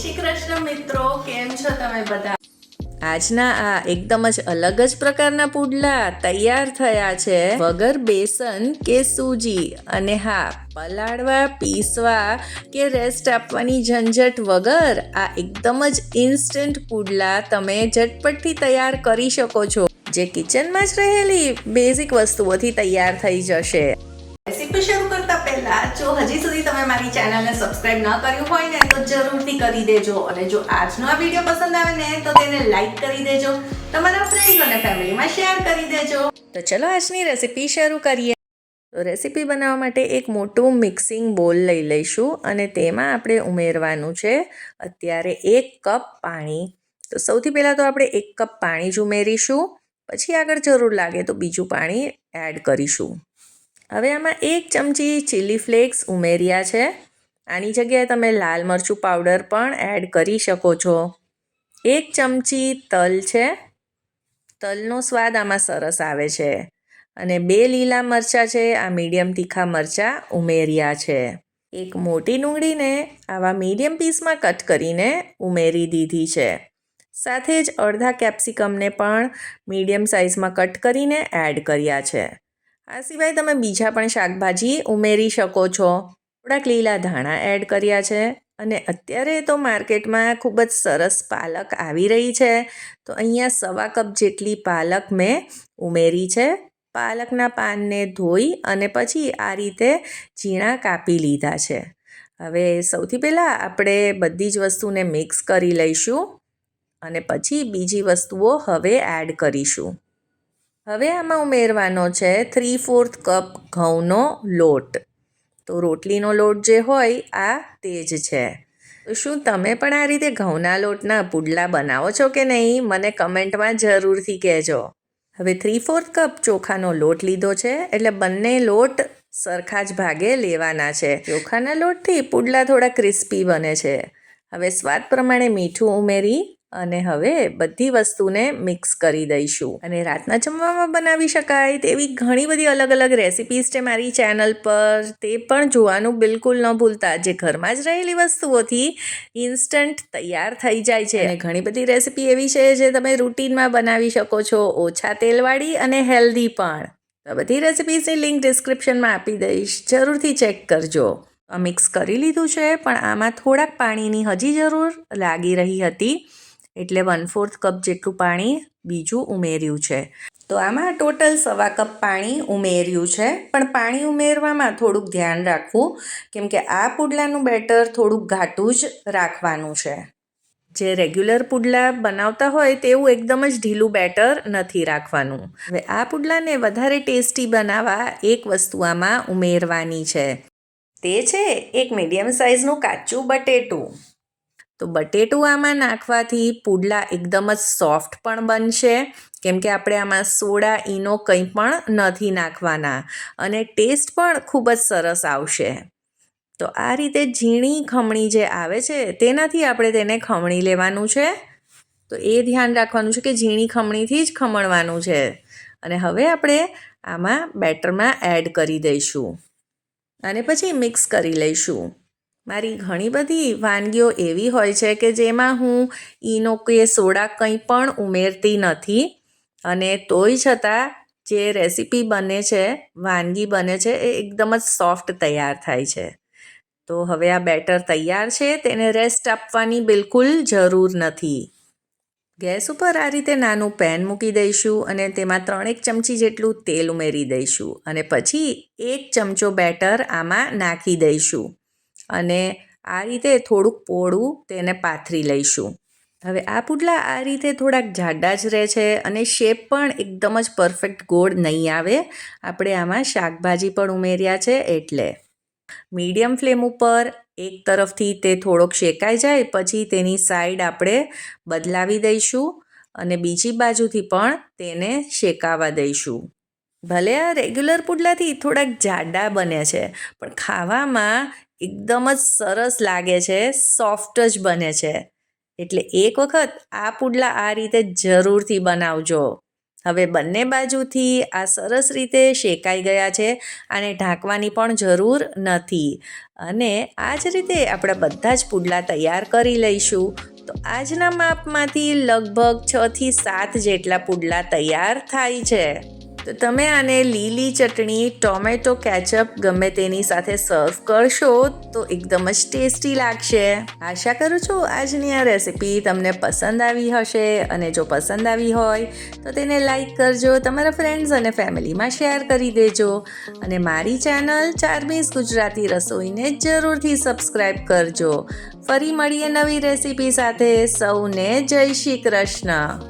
શ્રી કૃષ્ણ મિત્રો કેમ છો તમે બધા? આજના આ એકદમ જ અલગ જ પ્રકારના પુડલા તૈયાર થયા છે. વગર બેસન કે સૂજી અને હા પલાળવા પીસવા કે રેસ્ટ આપવાની ઝંઝટ વગર આ એકદમ જ ઇન્સ્ટન્ટ પુડલા તમે ઝટપટથી તૈયાર કરી શકો છો. જે કિચનમાં જ રહેલી બેઝિક વસ્તુઓથી તૈયાર થઈ જશે. રેસીપી શરૂ પહેલા જો હજી સુધી તમે મારી ચેનલને સબસ્ક્રાઇબ ન કર્યું હોય ને તો જરૂરથી કરી દેજો. અને જો આજનો આ વીડિયો પસંદ આવે ને તો તેને લાઈક કરી દેજો. તમારા ફ્રેન્ડ્સ અને ફેમિલીમાં શેર કરી દેજો. તો ચલો આજની રેસીપી શરૂ કરીએ. તો રેસીપી બનાવવા માટે એક મોટું મિક્સિંગ બોલ લઈ લઈશું અને તેમાં આપણે ઉમેરવાનું છે અત્યારે એક કપ પાણી. તો સૌથી પહેલાં તો આપણે એક કપ પાણી જ ઉમેરીશું. પછી આગળ જરૂર લાગે તો બીજું પાણી એડ કરીશું. હવે આમાં એક ચમચી ચીલી ફ્લેક્સ ઉમેર્યા છે. આની જગ્યાએ તમે લાલ મરચું પાવડર પણ એડ કરી શકો છો. એક ચમચી તલ છે. તલનો સ્વાદ આમાં સરસ આવે છે. અને બે લીલા મરચાં છે, આ મીડિયમ તીખા મરચાં ઉમેર્યા છે. એક મોટી ડુંગળીને આવા મીડિયમ પીસમાં કટ કરીને ઉમેરી દીધી છે. સાથે જ અડધા કેપ્સિકમને પણ મીડિયમ સાઇઝમાં કટ કરીને એડ કર્યા છે. આ સિવાય તમે બીજા પણ શાકભાજી ઉમેરી શકો છો. થોડાક લીલા ધાણા એડ કર્યા છે અને અત્યારે તો માર્કેટમાં ખૂબ જ સરસ પાલક આવી રહી છે. તો અહીંયા સવા કપ જેટલી પાલક મેં ઉમેરી છે. પાલકના પાનને ધોઈ અને પછી આ રીતે ઝીણા કાપી લીધા છે. હવે સૌથી પહેલાં આપણે બધી જ વસ્તુને મિક્સ કરી લઈશું અને પછી બીજી વસ્તુઓ હવે એડ કરીશું. હવે આમાં ઉમેરવાનો છે થ્રી ફોર્થ કપ ઘઉંનો લોટ. તો રોટલીનો લોટ જે હોય, આ તે જ છે. શું તમે પણ આ રીતે ઘઉંના લોટના પુડલા બનાવો છો કે નહીં? મને કમેન્ટમાં જરૂરથી કહેજો. હવે થ્રી ફોર્થ કપ ચોખાનો લોટ લીધો છે, એટલે બંને લોટ સરખા જ ભાગે લેવાના છે. ચોખાના લોટથી પુડલા થોડા ક્રિસ્પી બને છે. હવે સ્વાદ પ્રમાણે મીઠું ઉમેરી અને હવે બધી વસ્તુને મિક્સ કરી દઈશું. અને રાતના જમવામાં બનાવી શકાય તેવી ઘણી બધી અલગ અલગ રેસિપીઝ છે મારી ચેનલ પર. તે પણ જોવાનું બિલકુલ ન ભૂલતા. જે ઘરમાં જ રહેલી વસ્તુઓથી ઇન્સ્ટન્ટ તૈયાર થઈ જાય છે. અને ઘણી બધી રેસિપી એવી છે જે તમે રૂટીનમાં બનાવી શકો છો. ઓછા તેલવાળી અને હેલ્ધી પણ. તો બધી રેસિપીઝની લિંક ડિસ્ક્રિપ્શનમાં આપી દઈશ. જરૂરથી ચેક કરજો. મિક્સ કરી લીધું છે, પણ આમાં થોડાક પાણીની હજી જરૂર લાગી રહી હતી. એટલે વન ફોર્થ કપ જેટલું પાણી બીજું ઉમેર્યું છે. તો આમાં ટોટલ સવા કપ પાણી ઉમેર્યું છે. પણ પાણી ઉમેરવામાં થોડુંક ધ્યાન રાખવું, કેમ કે આ પુડલાનું બેટર થોડુંક ઘાટું જ રાખવાનું છે. જે રેગ્યુલર પુડલા બનાવતા હોય તેવું એકદમ જ ઢીલું બેટર નથી રાખવાનું. હવે આ પુડલાને વધારે ટેસ્ટી બનાવવા એક વસ્તુ આમાં ઉમેરવાની છે. તે છે એક મીડિયમ સાઇઝનું કાચું બટેટું. તો બટેટું આમાં નાખવાથી પુડલા એકદમ જ સોફ્ટ પણ બનશે. કેમ કે આપણે આમાં સોડા, ઈનો કંઈ પણ નથી નાખવાના. અને ટેસ્ટ પણ ખૂબ જ સરસ આવશે. તો આ રીતે ઝીણી ખમણી જે આવે છે, તેનાથી આપણે તેને ખમણી લેવાનું છે. તો એ ધ્યાન રાખવાનું છે કે ઝીણી ખમણીથી જ ખમણવાનું છે. અને હવે આપણે આમાં બેટરમાં એડ કરી દઈશું. અને પછી મિક્સ કરી લઈશું. મારી ઘણી બધી વાનગીઓ એવી હોય છે કે જેમાં હું ઈનો કે સોડા કંઈ પણ ઉમેરતી નથી. અને તોય છતાં જે રેસીપી બને છે, વાનગી બને છે, એ એકદમ જ સોફ્ટ તૈયાર થાય છે. તો હવે આ બેટર તૈયાર છે, તેને રેસ્ટ આપવાની બિલકુલ જરૂર નથી. ગેસ ઉપર આ રીતે નાનું પેન મૂકી દઈશું અને તેમાં ત્રણેક ચમચી જેટલું તેલ ઉમેરી દઈશું અને પછી એક ચમચો બેટર આમાં નાખી દઈશું. અને આ રીતે થોડુંક પોળું તેને પાથરી લઈશું. હવે આ પુડલા આ રીતે થોડાક જાડા જ રહે છે અને શેપ પણ એકદમ જ પરફેક્ટ ગોળ નહીં આવે. આપણે આમાં શાકભાજી પણ ઉમેર્યા છે એટલે. મીડિયમ ફ્લેમ ઉપર એક તરફથી તે થોડોક શેકાઈ જાય, પછી તેની સાઈડ આપણે બદલાવી દઈશું અને બીજી બાજુથી પણ તેને શેકાવા દઈશું. ભલે આ રેગ્યુલર પુડલાથી થોડાક જાડા બને છે, પણ ખાવામાં એકદમ જ સરસ લાગે છે સોફ્ટ જ બને છે. એટલે એક વખત આ પુડલા આ રીતે જરૂરથી બનાવજો. હવે બંને બાજુથી આ સરસ રીતે શેકાઈ ગયા છે આને ઢાંકવાની પણ જરૂર નથી. અને આ જ રીતે આપણે બધા જ પુડલા તૈયાર કરી લઈશું. તો આજના માપમાંથી લગભગ છથી સાત જેટલા પુડલા તૈયાર થાય છે. તો તમે આને લીલી ચટણી, ટોમેટો કેચઅપ ગમે તેની સાથે સર્વ કરશો તો એકદમ જ ટેસ્ટી લાગશે. આશા કરું છું આજની આ રેસિપી તમને પસંદ આવી હશે અને જો પસંદ આવી હોય તો તેને લાઈક કરજો, તમારા ફ્રેન્ડ્સ અને ફેમિલીમાં શેર કરી દેજો અને મારી ચેનલ ચારમીસ ગુજરાતી રસોઈને જરૂરથી સબસ્ક્રાઈબ કરજો. ફરી મળીએ નવી રેસિપી સાથે. સૌને જય શ્રી કૃષ્ણ.